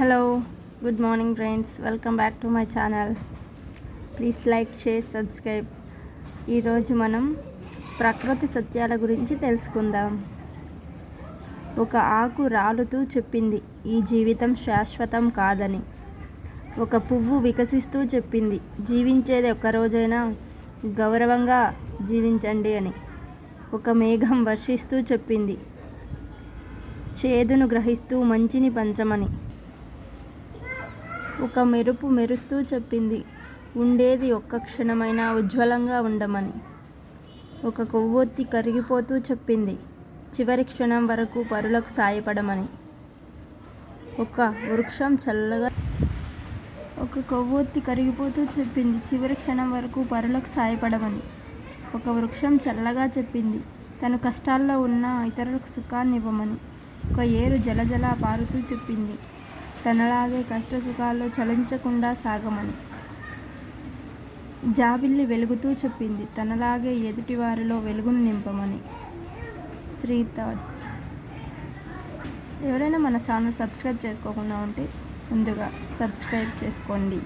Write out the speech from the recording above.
Hello good morning friends welcome back to my channel please like share subscribe ఈరోజు మనం ప్రకృతి సత్యాల గురించి తెలుసుకుందాం. ఒక ఆకు రాలుతూ చెప్పింది ఈ జీవితం శాశ్వతం కాదని. ఒక పువ్వు వికసిస్తూ చెప్పింది జీవించేది ఒక్కరోజైనా గౌరవంగా జీవించండి అని. ఒక మేఘం వర్షిస్తూ చెప్పింది చేదును గ్రహిస్తూ మంచిని పంచమని. ఒక మెరుపు మెరుస్తూ చెప్పింది. ఉండేది ఒక్క క్షణమైనా ఉజ్వలంగా ఉండమని. ఒక కొవ్వొత్తి కరిగిపోతూ చెప్పింది. చివరి క్షణం వరకు పరులకు సాయపడమని. ఒక వృక్షం చల్లగా ఒక కొవ్వొత్తి కరిగిపోతూ చెప్పింది. చివరి క్షణం వరకు పరులకు సాయపడమని. ఒక వృక్షం చల్లగా చెప్పింది. తను కష్టాల్లో ఉన్న ఇతరులకు సుఖాన్ని ఇవ్వమని ఒక ఏరు జలజల పారుతూ చెప్పింది. తనలాగే కష్టసుఖాల్లో చలించకుండా సాగమని. జాబిల్లి వెలుగుతూ చెప్పింది తనలాగే ఎదుటివారిలో వెలుగును నింపమని. శ్రీ థాట్స్ ఎవరైనా మన ఛానల్ సబ్స్క్రైబ్ చేసుకోకుండా ఉంటే ముందుగా సబ్స్క్రైబ్ చేసుకోండి.